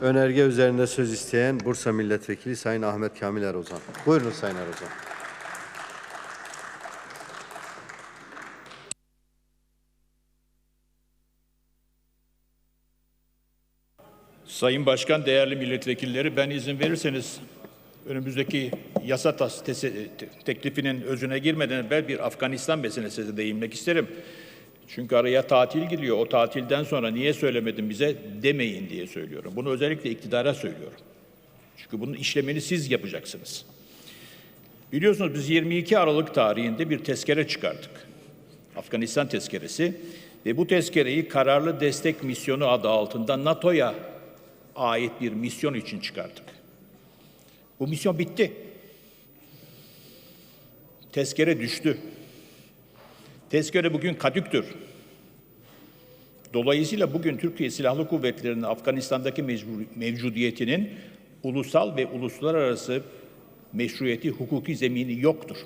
Önerge üzerinde söz isteyen Bursa Milletvekili Sayın Ahmet Kamil Erozan. Buyurun Sayın Erozan. Sayın Başkan, değerli milletvekilleri, ben izin verirseniz önümüzdeki yasa teklifinin özüne girmeden evvel bir Afganistan meselesine değinmek isterim. Çünkü araya tatil giriyor. O tatilden sonra niye söylemedin bize demeyin diye söylüyorum. Bunu özellikle iktidara söylüyorum. Çünkü bunun işlemini siz yapacaksınız. Biliyorsunuz biz 22 Aralık tarihinde bir tezkere çıkardık. Afganistan tezkeresi ve bu tezkereyi kararlı destek misyonu adı altında NATO'ya ait bir misyon için çıkardık. Bu misyon bitti. Tezkere düştü. Tezkere bugün kadüktür. Dolayısıyla bugün Türkiye Silahlı Kuvvetleri'nin Afganistan'daki mevcudiyetinin ulusal ve uluslararası meşruiyeti, hukuki zemini yoktur.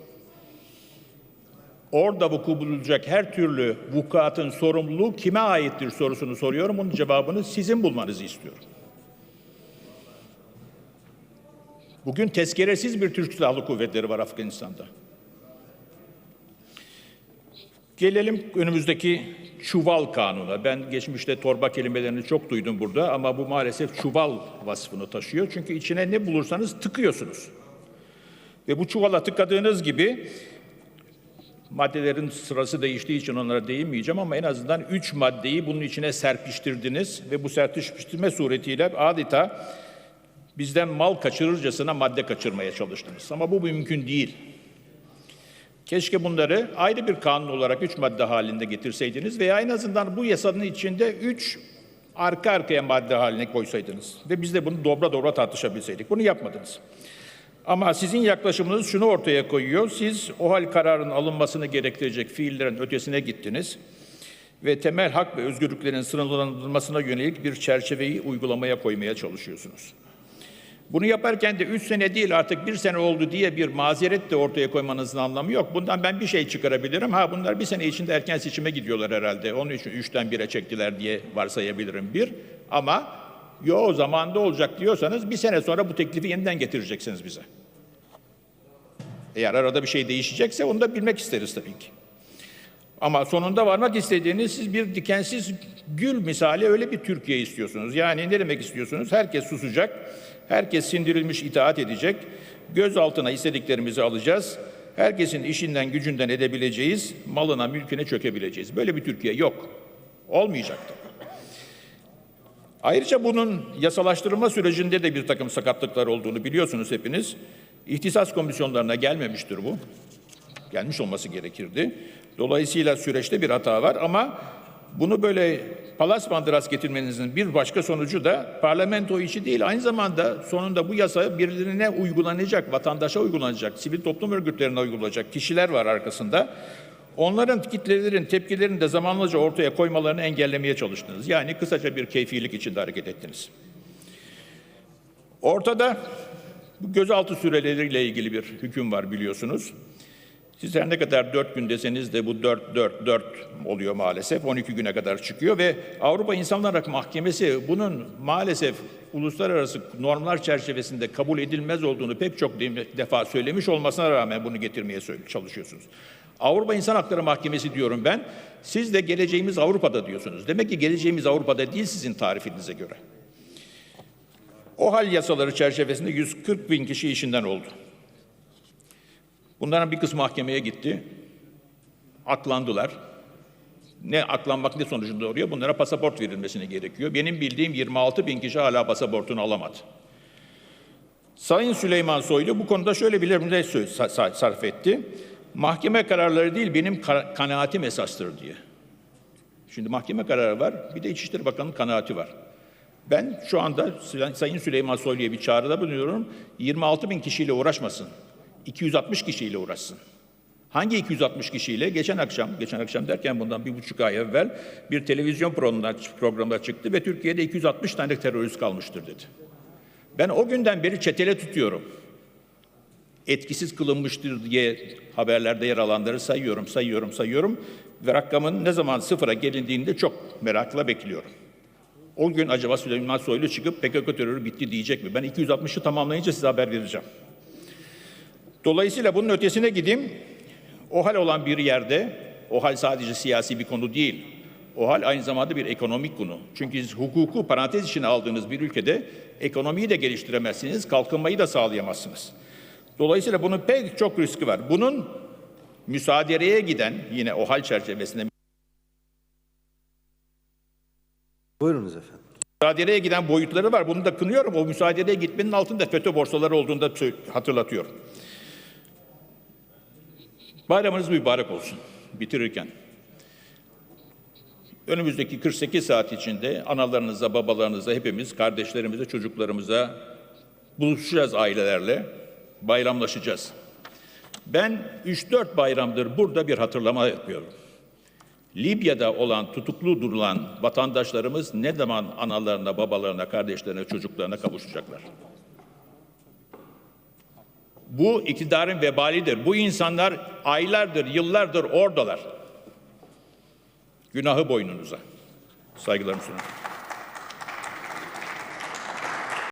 Orada vuku bulacak her türlü vukuatın sorumluluğu kime aittir sorusunu soruyorum. Bunun cevabını sizin bulmanızı istiyorum. Bugün tezkeresiz bir Türk Silahlı Kuvvetleri var Afganistan'da. Gelelim önümüzdeki çuval kanuna. Ben geçmişte torba kelimelerini çok duydum burada ama bu maalesef çuval vasfını taşıyor. Çünkü içine ne bulursanız tıkıyorsunuz. Ve bu çuvala tıkadığınız gibi maddelerin sırası değiştiği için onlara değinmeyeceğim ama en azından üç maddeyi bunun içine serpiştirdiniz ve bu serpiştirme suretiyle adeta bizden mal kaçırırcasına madde kaçırmaya çalıştınız. Ama bu mümkün değil. Keşke bunları ayrı bir kanun olarak üç madde halinde getirseydiniz veya en azından bu yasanın içinde üç arka arkaya madde haline koysaydınız ve biz de bunu dobra dobra tartışabilseydik. Bunu yapmadınız. Ama sizin yaklaşımınız şunu ortaya koyuyor. Siz o hal kararının alınmasını gerektirecek fiillerin ötesine gittiniz ve temel hak ve özgürlüklerin sınırlandırılmasına yönelik bir çerçeveyi uygulamaya koymaya çalışıyorsunuz. Bunu yaparken de üç sene değil artık bir sene oldu diye bir mazeret de ortaya koymanızın anlamı yok. Bundan ben bir şey çıkarabilirim. Ha bunlar bir sene içinde erken seçime gidiyorlar herhalde. Onun için üçten bire çektiler diye varsayabilirim bir. Ama yo o zamanda olacak diyorsanız bir sene sonra bu teklifi yeniden getireceksiniz bize. Eğer arada bir şey değişecekse onu da bilmek isteriz tabii ki. Ama sonunda varmak istediğiniz siz bir dikensiz gül misali öyle bir Türkiye istiyorsunuz. Yani ne demek istiyorsunuz? Herkes susacak, herkes sindirilmiş itaat edecek, gözaltına istediklerimizi alacağız, herkesin işinden gücünden edebileceğiz, malına mülküne çökebileceğiz. Böyle bir Türkiye yok. Olmayacaktır. Ayrıca bunun yasalaştırılma sürecinde de bir takım sakatlıklar olduğunu biliyorsunuz hepiniz. İhtisas komisyonlarına gelmemiştir bu. Gelmiş olması gerekirdi. Dolayısıyla süreçte bir hata var ama bunu böyle palas bandıras getirmenizin bir başka sonucu da parlamento işi değil. Aynı zamanda sonunda bu yasa birilerine uygulanacak, vatandaşa uygulanacak, sivil toplum örgütlerine uygulanacak kişiler var arkasında. Onların kitlelerin tepkilerini de zamanlıca ortaya koymalarını engellemeye çalıştınız. Yani kısaca bir keyfilik içinde hareket ettiniz. Ortada bu gözaltı süreleriyle ilgili bir hüküm var biliyorsunuz. Siz her ne kadar 4 gün deseniz de bu 4 4 4 oluyor maalesef. 12 güne kadar çıkıyor ve Avrupa İnsan Hakları Mahkemesi bunun maalesef uluslararası normlar çerçevesinde kabul edilmez olduğunu pek çok defa söylemiş olmasına rağmen bunu getirmeye çalışıyorsunuz. Avrupa İnsan Hakları Mahkemesi diyorum ben. Siz de geleceğimiz Avrupa'da diyorsunuz. Demek ki geleceğimiz Avrupa'da değil sizin tarifinize göre. O hal yasaları çerçevesinde 140 bin kişi işinden oldu. Bunların bir kısmı mahkemeye gitti. Aklandılar. Ne aklanmak ne sonucunda oluyor? Bunlara pasaport verilmesine gerekiyor. Benim bildiğim 26 bin kişi hala pasaportunu alamadı. Sayın Süleyman Soylu bu konuda şöyle bir söz sarf etti. Mahkeme kararları değil benim kanaatim esastır diye. Şimdi mahkeme kararı var, bir de İçişleri Bakanı'nın kanaati var. Ben şu anda Sayın Süleyman Soylu'ya bir çağrıda bulunuyorum. 26 bin kişiyle uğraşmasın. 260 kişiyle uğraşsın. Hangi 260 kişiyle? Geçen akşam, geçen akşam derken bundan bir buçuk ay evvel bir televizyon programında, programda çıktı ve Türkiye'de 260 tane terörist kalmıştır dedi. Ben o günden beri çetele tutuyorum. Etkisiz kılınmıştır diye haberlerde yer alanları sayıyorum, sayıyorum, sayıyorum ve rakamın ne zaman sıfıra gelindiğinde çok merakla bekliyorum. O gün acaba Süleyman Soylu çıkıp PKK terörü bitti diyecek mi? Ben 260'ı tamamlayınca size haber vereceğim. Dolayısıyla bunun ötesine gideyim. O hal olan bir yerde, o hal sadece siyasi bir konu değil. O hal aynı zamanda bir ekonomik konu. Çünkü siz hukuku parantez içine aldığınız bir ülkede ekonomiyi de geliştiremezsiniz, kalkınmayı da sağlayamazsınız. Dolayısıyla bunun pek çok riski var. Bunun müsaadereye giden yine o hal çerçevesinde Buyurunuz efendim. müsaadereye giden boyutları var. Bunu da kınıyorum. O müsaadereye gitmenin altında FETÖ borsaları olduğunu da hatırlatıyorum. Bayramınız mübarek olsun bitirirken. Önümüzdeki 48 saat içinde analarınıza, babalarınıza, hepimiz, kardeşlerimize, çocuklarımıza buluşacağız ailelerle, bayramlaşacağız. Ben 3-4 bayramdır burada bir hatırlama yapıyorum. Libya'da olan tutuklu durulan vatandaşlarımız ne zaman analarına, babalarına, kardeşlerine, çocuklarına kavuşacaklar? Bu iktidarın vebalidir. Bu insanlar aylardır, yıllardır oradalar. Günahı boynunuza. Saygılarımı sunuyorum.